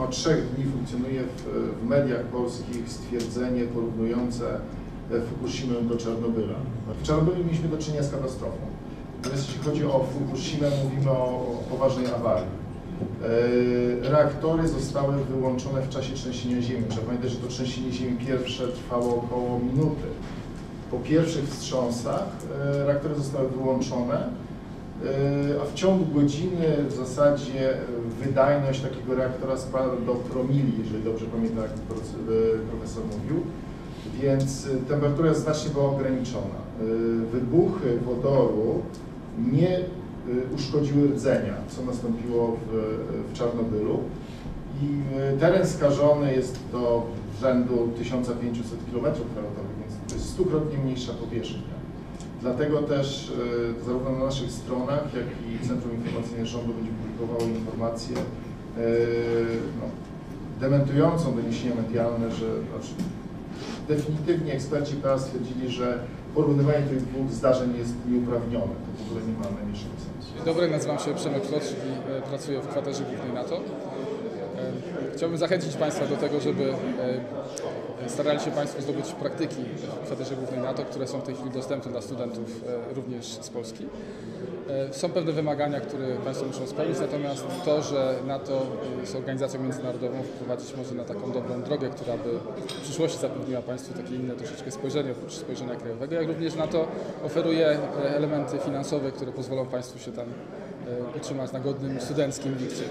no, trzech dni funkcjonuje w, w mediach polskich stwierdzenie porównujące e, Fukushimę do Czarnobyla. W Czarnobylu mieliśmy do czynienia z katastrofą. Natomiast jeśli chodzi o Fukushimę, mówimy o poważnej awarii. E, Reaktory zostały wyłączone w czasie trzęsienia ziemi. Trzeba pamiętać, że to trzęsienie ziemi pierwsze trwało około minuty. Po pierwszych wstrząsach e, reaktory zostały wyłączone, a w ciągu godziny w zasadzie e, wydajność takiego reaktora spadła do promili, jeżeli dobrze pamiętam, jak e, profesor mówił. Więc e, temperatura znacznie była ograniczona. E, Wybuchy wodoru nie e, uszkodziły rdzenia, co nastąpiło w, w Czarnobylu. I e, teren skażony jest do rzędu 1500 km2, więc to jest stukrotnie mniejsza powierzchnia. Dlatego też e, zarówno na naszych stronach, jak i Centrum Informacyjne Rządu będzie publikowało informacje e, no, dementującą doniesienia medialne, że znaczy, definitywnie eksperci PA stwierdzili, że porównywanie tych dwóch zdarzeń jest nieuprawnione. To w ogóle nie ma najmniejszego sensu. Dobry, nazywam się Przemek Kloczki, e, pracuję w kwaterze głównej NATO. E, Chciałbym zachęcić Państwa do tego, żeby e, starali się Państwo zdobyć praktyki w kwaterze głównej NATO, które są w tej chwili dostępne dla studentów e, również z Polski. E, Są pewne wymagania, które Państwo muszą spełnić, natomiast to, że NATO jest organizacją międzynarodową, wprowadzić może na taką dobrą drogę, która by w przyszłości zapewniła Państwu takie inne troszeczkę spojrzenie oprócz spojrzenia krajowego, jak również NATO oferuje e, elementy finansowe, które pozwolą Państwu się tam e, utrzymać na godnym studenckim likcie.